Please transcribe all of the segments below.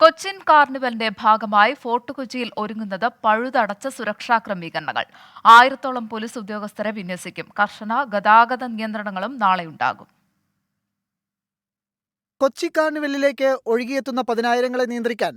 കൊച്ചിൻ കാർണിവലിന്റെ ഭാഗമായി ഫോർട്ട് കൊച്ചിയിൽ ഒരുങ്ങുന്നത് പഴുതടച്ച സുരക്ഷാ ക്രമീകരണങ്ങൾ. ആയിരത്തോളം പോലീസ് ഉദ്യോഗസ്ഥരെ വിന്യസിക്കും. കർശന ഗതാഗത നിയന്ത്രണങ്ങളും നാളെ ഉണ്ടാകും. കൊച്ചി കാർണിവലിലേക്ക് ഒഴുകിയെത്തുന്ന പതിനായിരങ്ങളെ നിയന്ത്രിക്കാൻ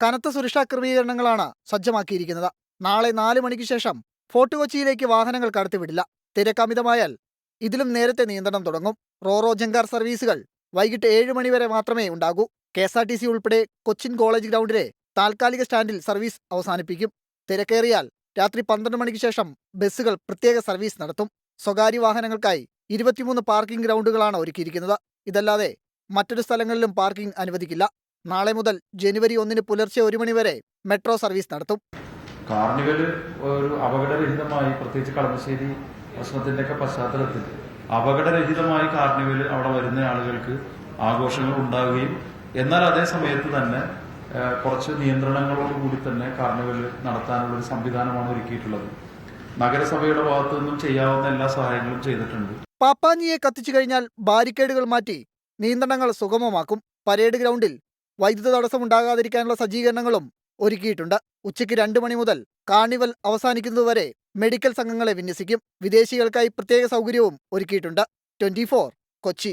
കനത്ത സുരക്ഷാ ക്രമീകരണങ്ങളാണ് സജ്ജമാക്കിയിരിക്കുന്നത്. നാളെ നാല് മണിക്ക് ശേഷം ഫോർട്ട് കൊച്ചിയിലേക്ക് വാഹനങ്ങൾ കടത്തിവിടില്ല. തിരക്കമിതമായാൽ ഇതിലും നേരത്തെ നിയന്ത്രണം തുടങ്ങും. റോറോ ജങ്കാർ സർവീസുകൾ വൈകിട്ട് ഏഴ് മണിവരെ മാത്രമേ ഉണ്ടാകൂ. K S R T C ഉൾപ്പെടെ കൊച്ചിൻ കോളേജ് ഗ്രൗണ്ടിലെ താൽക്കാലിക സ്റ്റാൻഡിൽ സർവീസ് അവസാനിപ്പിക്കും. തിരക്കേറിയാൽ രാത്രി പന്ത്രണ്ട് മണിക്ക് ശേഷം ബസ്സുകൾ പ്രത്യേക സർവീസ് നടത്തും. സ്വകാര്യ വാഹനങ്ങൾക്കായി ഇരുപത്തിമൂന്ന് പാർക്കിംഗ് ഗ്രൗണ്ടുകളാണ് ഒരുക്കിയിരിക്കുന്നത്. ഇതല്ലാതെ മറ്റൊരു സ്ഥലങ്ങളിലും പാർക്കിംഗ് അനുവദിക്കില്ല. നാളെ മുതൽ ജനുവരി ഒന്നിന് പുലർച്ചെ ഒരു മണി വരെ മെട്രോ സർവീസ് നടത്തും. കാർണിവൽ ഒരു അപകടരഹിതമായി പ്രത്യേകിച്ച് കളമശ്ശേരി പ്രശ്നത്തിന്റെ ഒക്കെ പശ്ചാത്തലത്തിൽ അപകടരഹിതമായി കാർണിവൽ അവിടെ വരുന്ന ആളുകൾക്ക് ആഘോഷങ്ങൾ ഉണ്ടാവുകയും എന്നാൽ അതേ സമയത്ത് തന്നെ കുറച്ച് നിയന്ത്രണങ്ങളോട് കൂടി തന്നെ കാർണിവൽ നടത്താനുള്ള ഒരു സംവിധാനമാണ് ഒരുക്കിയിട്ടുള്ളത്. നഗരസഭയുടെ ഭാഗത്തു നിന്നും ചെയ്യാവുന്ന എല്ലാ സഹായങ്ങളും ചെയ്തിട്ടുണ്ട്. പാപ്പാഞ്ഞിയെ കത്തിച്ചു കഴിഞ്ഞാൽ ബാരിക്കേഡുകൾ മാറ്റി നിയന്ത്രണങ്ങൾ സുഗമമാക്കും. പരേഡ് ഗ്രൗണ്ടിൽ വൈദ്യുത തടസ്സമുണ്ടാകാതിരിക്കാനുള്ള സജ്ജീകരണങ്ങളും ഒരുക്കിയിട്ടുണ്ട്. ഉച്ചയ്ക്ക് രണ്ട് മണി മുതൽ കാർണിവൽ അവസാനിക്കുന്നതുവരെ മെഡിക്കൽ സംഘങ്ങളെ വിന്യസിക്കും. വിദേശികൾക്കായി പ്രത്യേക സൗകര്യവും ഒരുക്കിയിട്ടുണ്ട്. ട്വന്റി കൊച്ചി.